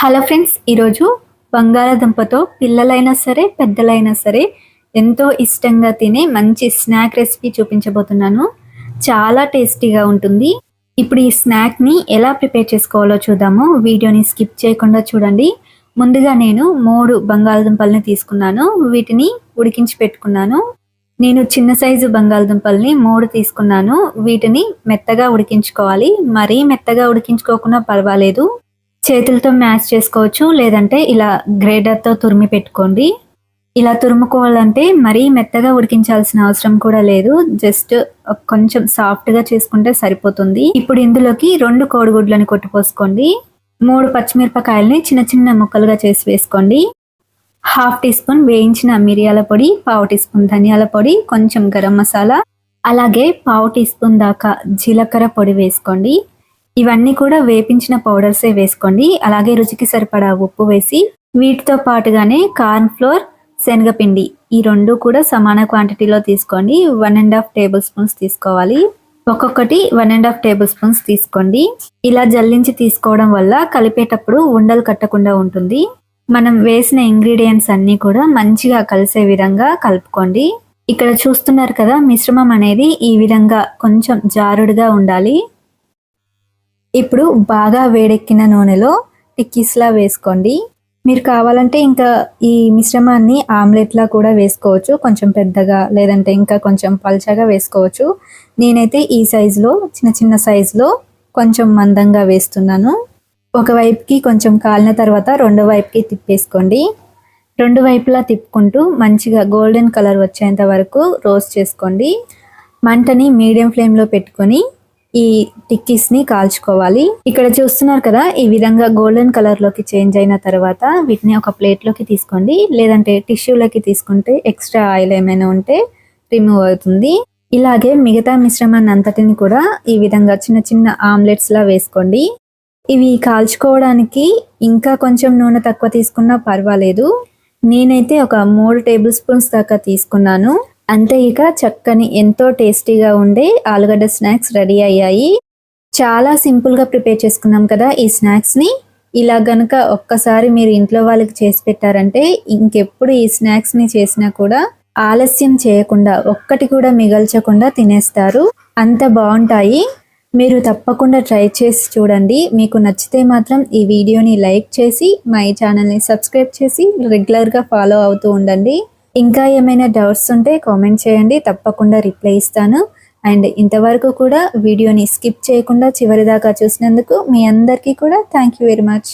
Hello friends ఈరోజు బంగాళాదుంపతో పిల్లలైనా సరే పెద్దలైనా సరే ఎంతో ఇష్టంగా తినే మంచి స్నాక్ రెసిపీ చూపించబోతున్నాను. చాలా టేస్టీగా ఉంటుంది. ఇప్పుడు ఈ స్నాక్ని ఎలా ప్రిపేర్ చేసుకోవాలో చూద్దాము. వీడియోని స్కిప్ చేయకుండా చూడండి. ముందుగా నేను మూడు బంగాళదుంపల్ని తీసుకున్నాను. వీటిని ఉడికించి పెట్టుకున్నాను. నేను చిన్న సైజు బంగాళదుంపల్ని మూడు తీసుకున్నాను. వీటిని మెత్తగా ఉడికించుకోవాలి. మరీ మెత్తగా ఉడికించుకోకుండా పర్వాలేదు. చేతులతో మ్యాష్ చేసుకోవచ్చు లేదంటే ఇలా గ్రేటర్తో తురిమి పెట్టుకోండి. ఇలా తురుముకోవాలంటే మరీ మెత్తగా ఉడికించాల్సిన అవసరం కూడా లేదు. జస్ట్ కొంచెం సాఫ్ట్గా చేసుకుంటే సరిపోతుంది. ఇప్పుడు ఇందులోకి రెండు కోడిగుడ్లను కొట్టుపోసుకోండి. మూడు పచ్చిమిరపకాయలని చిన్న చిన్న ముక్కలుగా చేసి వేసుకోండి. హాఫ్ టీ స్పూన్ వేయించిన మిరియాల పొడి పావు టీ స్పూన్ ధనియాల పొడి కొంచెం గరం మసాలా అలాగే పావు టీ స్పూన్ దాకా జీలకర్ర పొడి వేసుకోండి. ఇవన్నీ కూడా వేపించిన పౌడర్సే వేసుకోండి. అలాగే రుచికి సరిపడా ఉప్పు వేసి వీటితో పాటుగానే కార్న్ ఫ్లోర్ శనగపిండి ఈ రెండు కూడా సమాన క్వాంటిటీలో తీసుకోండి. One and half tablespoons. ఒక్కొక్కటి one and half table spoons తీసుకోండి. ఇలా జల్లించి తీసుకోవడం వల్ల కలిపేటప్పుడు ఉండలు కట్టకుండా ఉంటుంది. మనం వేసిన ఇంగ్రీడియంట్స్ అన్నీ కూడా మంచిగా కలిసే విధంగా కలుపుకోండి. ఇక్కడ చూస్తున్నారు కదా మిశ్రమం అనేది ఈ విధంగా కొంచెం జారుడుగా ఉండాలి. ఇప్పుడు బాగా వేడెక్కిన నూనెలో టిక్కీస్లా వేసుకోండి. మీరు కావాలంటే ఇంకా ఈ మిశ్రమాన్ని ఆమ్లెట్లా కూడా వేసుకోవచ్చు. కొంచెం పెద్దగా లేదంటే ఇంకా కొంచెం పల్చగా వేసుకోవచ్చు. నేనైతే ఈ సైజులో చిన్న చిన్న సైజులో కొంచెం మందంగా వేస్తున్నాను. ఒకవైపుకి కొంచెం కాలిన తర్వాత రెండో వైపుకి తిప్పేసుకోండి. రెండు వైపులా తిప్పుకుంటూ మంచిగా గోల్డెన్ కలర్ వచ్చేంత వరకు రోస్ట్ చేసుకోండి. మంటని మీడియం ఫ్లేమ్లో పెట్టుకొని ఈ టిక్కీస్ని కాల్చుకోవాలి. ఇక్కడ చూస్తున్నారు కదా ఈ విధంగా గోల్డెన్ కలర్లోకి చేంజ్ అయిన తర్వాత వీటిని ఒక ప్లేట్లోకి తీసుకోండి. లేదంటే టిష్యూలోకి తీసుకుంటే ఎక్స్ట్రా ఆయిల్ ఏమైనా ఉంటే రిమూవ్ అవుతుంది. ఇలాగే మిగతా మిశ్రమాన్ని అంతటిని కూడా ఈ విధంగా చిన్న చిన్న ఆమ్లెట్స్ లా వేసుకోండి. ఇవి కాల్చుకోవడానికి ఇంకా కొంచెం నూనె తక్కువ తీసుకున్నా పర్వాలేదు. నేనైతే ఒక మూడు టేబుల్ స్పూన్స్ దాకా తీసుకున్నాను. అంతే ఇక చక్కని ఎంతో టేస్టీగా ఉండే ఆలుగడ్డ స్నాక్స్ రెడీ అయ్యాయి. చాలా సింపుల్గా ప్రిపేర్ చేసుకున్నాం కదా ఈ స్నాక్స్ని. ఇలా గనుక ఒక్కసారి మీరు ఇంట్లో వాళ్ళకి చేసి పెట్టారంటే ఇంకెప్పుడు ఈ స్నాక్స్ని చేసినా కూడా ఆలస్యం చేయకుండా ఒక్కటి కూడా మిగల్చకుండా తినేస్తారు. అంత బాగుంటాయి. మీరు తప్పకుండా ట్రై చేసి చూడండి. మీకు నచ్చితే మాత్రం ఈ వీడియోని లైక్ చేసి మా ఈ ఛానల్ని సబ్స్క్రైబ్ చేసి రెగ్యులర్గా ఫాలో అవుతూ ఉండండి. ఇంకా ఏమైనా డౌట్స్ ఉంటే కామెంట్ చేయండి తప్పకుండా రిప్లై ఇస్తాను. అండ్ ఇంతవరకు కూడా వీడియోని స్కిప్ చేయకుండా చివరిదాకా చూసినందుకు మీ అందరికీ కూడా థ్యాంక్ యూ వెరీ మచ్